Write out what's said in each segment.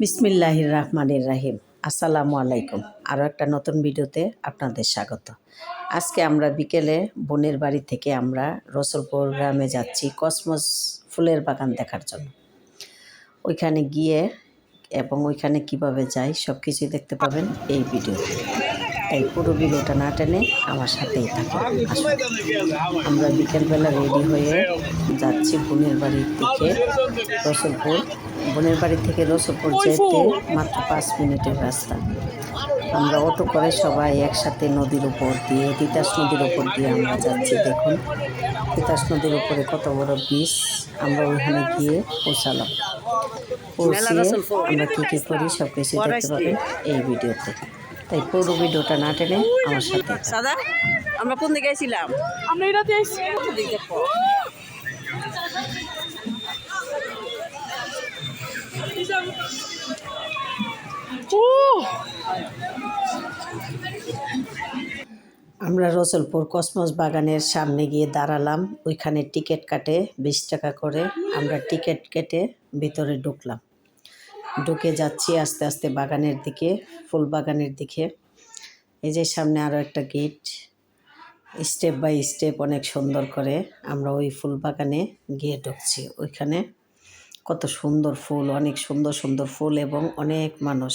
বিসমিল্লাহির রহমানির রাহিম। আসসালামু আলাইকুম। আরও একটা নতুন ভিডিওতে আপনাদের স্বাগত। আজকে আমরা বিকেলে বোনের বাড়ি থেকে আমরা রসুলপুর গ্রামে যাচ্ছি কসমস ফুলের বাগান দেখার জন্য। ওইখানে গিয়ে এবং ওইখানে কীভাবে যাই সব কিছুই দেখতে পাবেন এই ভিডিওতে। তাই পুরো ভিডিওটা না টেনে আমার সাথেই থাকে। আমরা বিকেলবেলা রেডি হয়ে যাচ্ছি বোনের বাড়ির থেকে রসুলপুর। বোনের বাড়ি থেকে রসুলপুর যেতে মাত্র পাঁচ মিনিটের রাস্তা। আমরা অটো করে সবাই একসাথে নদীর উপর দিয়ে, তিতাস নদীর উপর দিয়ে আমরা যাচ্ছি, দেখুন। তিতাস নদীর উপরে কত বড় ব্রিজ, আমরা ওইখানে গিয়ে পৌঁছালাম। পৌঁছিয়ে আমরা কী কী করি সব কিছু দেখতে পাবেন এই ভিডিওতে। তাই পুরো ভিডিওটা না টেনে আমার সাথে সাদা? আমরা কোন দিকে ছিলাম আমরা এটাতে আমরা রসুলপুর কসমস বাগানের সামনে গিয়ে দাঁড়ালাম। ওইখানে টিকিট কাটে বিশ টাকা করে। আমরা টিকিট কেটে ভিতরে ঢুকলাম। ঢুকে যাচ্ছি আস্তে আস্তে বাগানের দিকে, ফুল বাগানের দিকে। এই যে সামনে আরও একটা গেট। স্টেপ বাই স্টেপ অনেক সুন্দর করে আমরা ওই ফুল বাগানে গিয়ে ঢুকছি। ওইখানে কত সুন্দর ফুল, অনেক সুন্দর সুন্দর ফুল এবং অনেক মানুষ,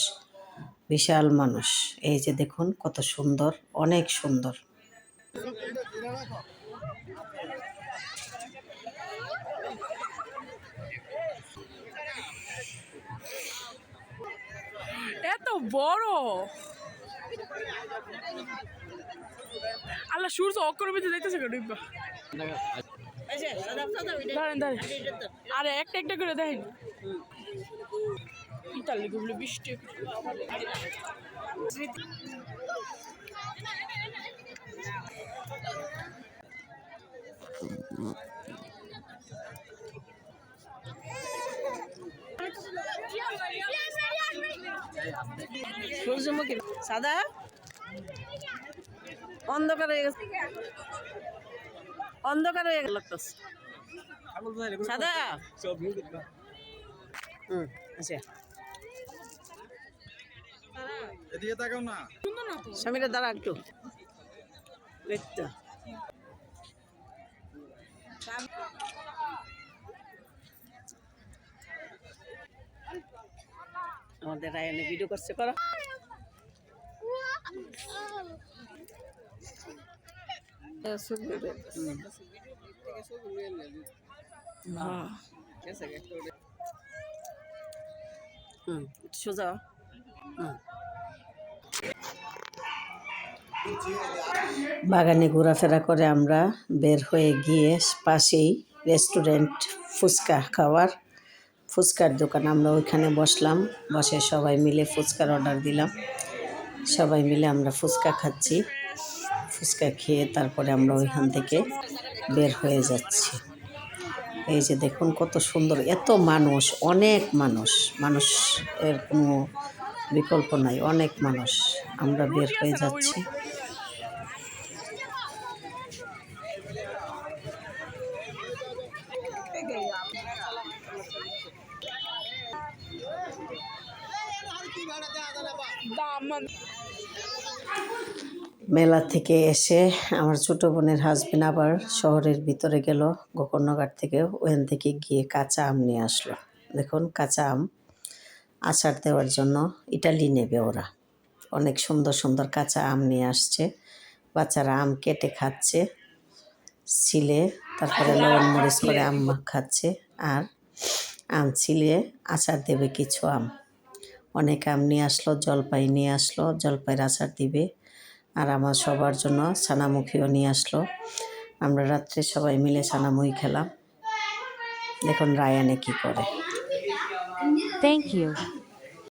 বিশাল মানুষ। এই যে দেখুন কত সুন্দর, অনেক সুন্দর এত বড়। আল্লাহ, সূর্য অক্ষর ভিতরে দেখতেছে কেন? ডিব্বা দাঁড়ান দাঁড়ান। আরে, একটা একটা করে দেখেন। ইতালি গুলো বৃষ্টি। সূর্যমুখী। সাদা? অন্ধকার হয়ে গেছে। অন্ধকার হয়ে গেল। সাদা? হুম আচ্ছা। এদিকে তাকাও না। সমীরা দাঁড়া একটু। এই আমাদের রায়নে ভিডিও করছে করো। সোজা। বাগানে ঘোরাফেরা করে আমরা বের হয়ে গিয়ে পাশেই রেস্টুরেন্ট ফুচকা খাওয়ার ফুচকার দোকান, আমরা ওইখানে বসলাম, বসে সবাই মিলে ফুচকার অর্ডার দিলাম। সবাই মিলে আমরা ফুচকা খাচ্ছি। ফুচকা খেয়ে তারপরে আমরা ওইখান থেকে বের হয়ে যাচ্ছি। এই যে দেখুন কত সুন্দর, এত মানুষ, অনেক মানুষ। মানুষ এর কোনো বিকল্প নাই, অনেক মানুষ। আমরা বের হয়ে যাচ্ছি। মেলা থেকে এসে আমার ছোট বোনের হাজবেন্ড আবার শহরের ভিতরে গেল, গোকর্ণঘাট থেকে। ওখান থেকে গিয়ে কাঁচা আম নিয়ে আসলো। দেখুন, কাঁচা আম আচার দেওয়ার জন্য ইটালি নেবে ওরা। অনেক সুন্দর সুন্দর কাঁচা আম নিয়ে আসছে। বাচ্চারা আম কেটে খাচ্ছে, ছিলে, তারপরে লবণ মরিচ করে আম খাচ্ছে, আর আম ছিলে আচার দেবে কিছু আম। অনেক আম নিয়ে আসলো, জলপাই নিয়ে আসলো, জলপাইয়ের আচার দিবে। আর আমার সবার জন্য ছানামুখিও নিয়ে আসলো। আমরা রাত্রে সবাই মিলে ছানামুখি খেলাম। দেখুন রায়ানে কি করে। Thank you.